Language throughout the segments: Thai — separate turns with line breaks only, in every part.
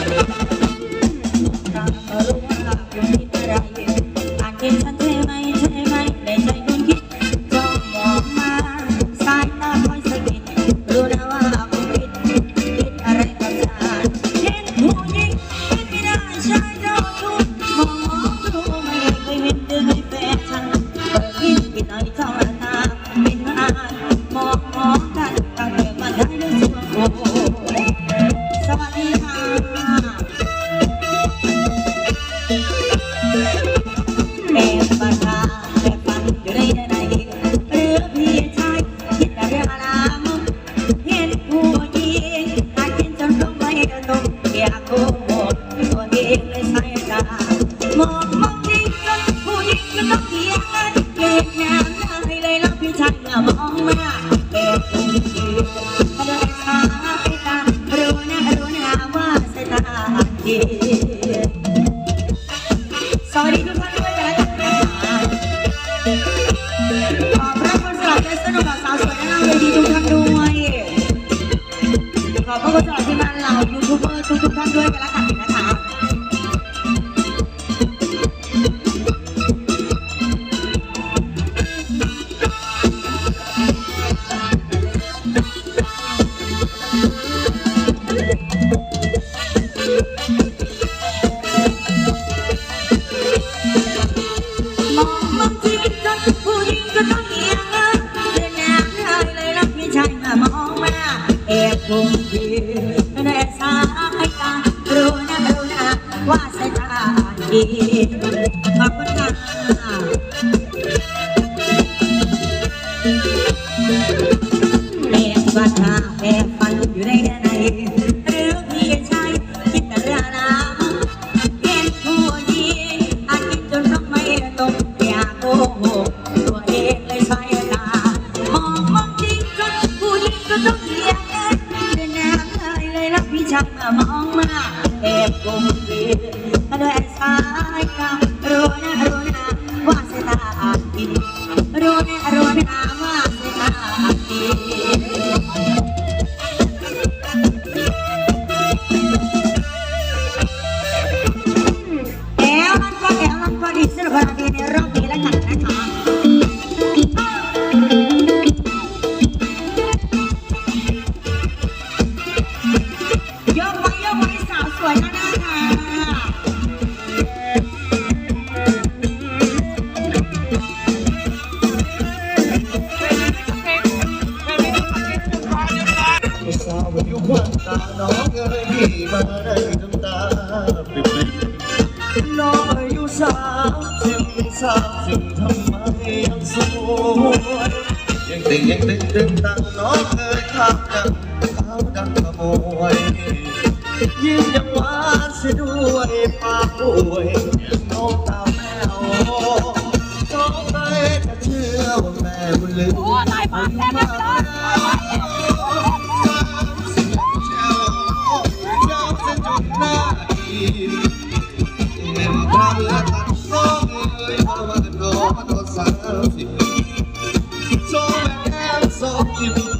Ha ha ha! ผมยืนแนบสายตารู้นะรู้นะว่าสายตา แนซ้ายกำาวอยู่ควันตาน้องเอ้ยพี่มาได้
น้ำตาปริบน้อายุสามสิบสามสิบทำไมยังสวยังติงยังติงดึงตังน้เอ้ยข้ามดัข้ามดังขโมยยิ้มยัหวานเสียด้วยปากป่วย So I am so.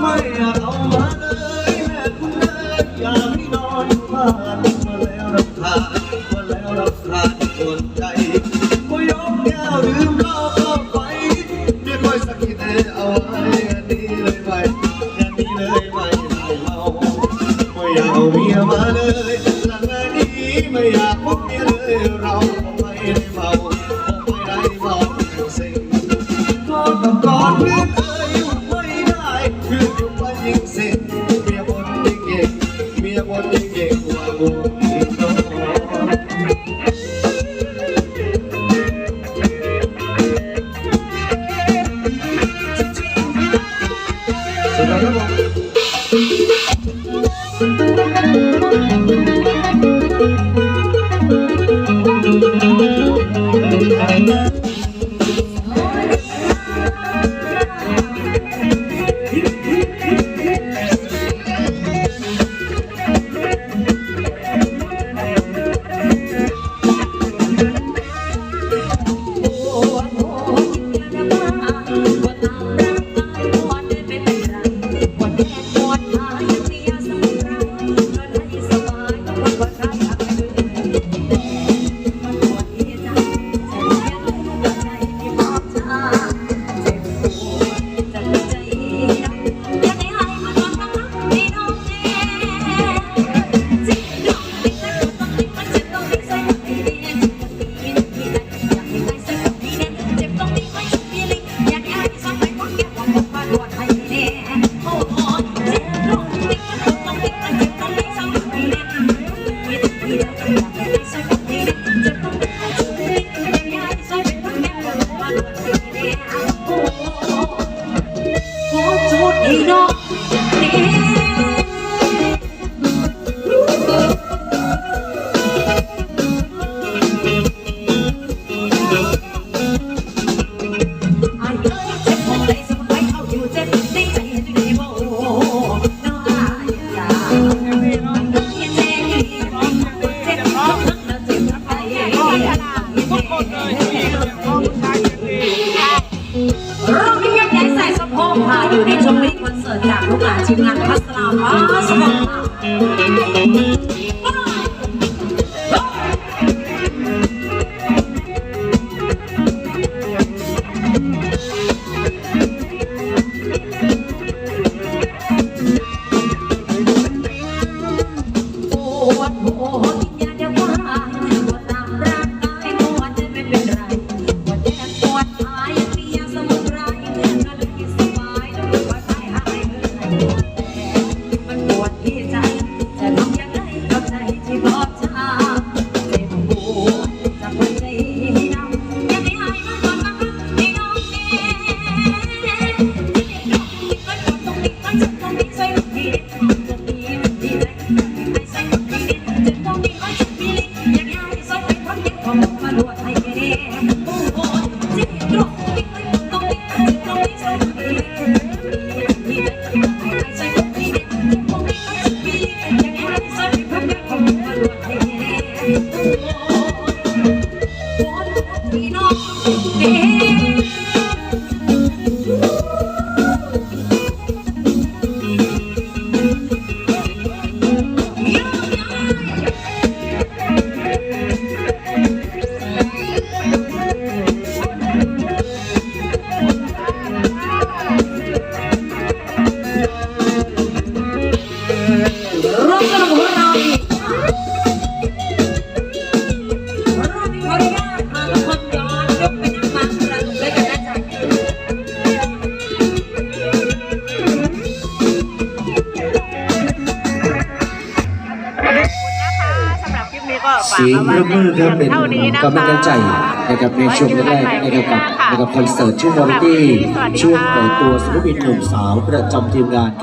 ไม่เอามาเล
ยแม่
คุณเอ๋ยอย่าให้นอนมาแล้วรัทานมาแล้วรัทานจนใจมายกแก้วดื่มเหล้าเข้าไปไม่ค่อยสัก
ทีเอาไว้อันนี้เลยไปอันนี้เลยไปไม่เอาไม่เอาเมีมาเลยหลังนี้ไม่อยากพบเมีย
Thank you. you.
เสียงปรบมมือครับเป็นกำลังใจนะครับในช่วงแรกๆนะครับกันะครับคอนเสิร์ตช่วงวาไรตี้ช่วงเปิดตัวศิลปินหนุ่มสาวประจำทีมงานครับ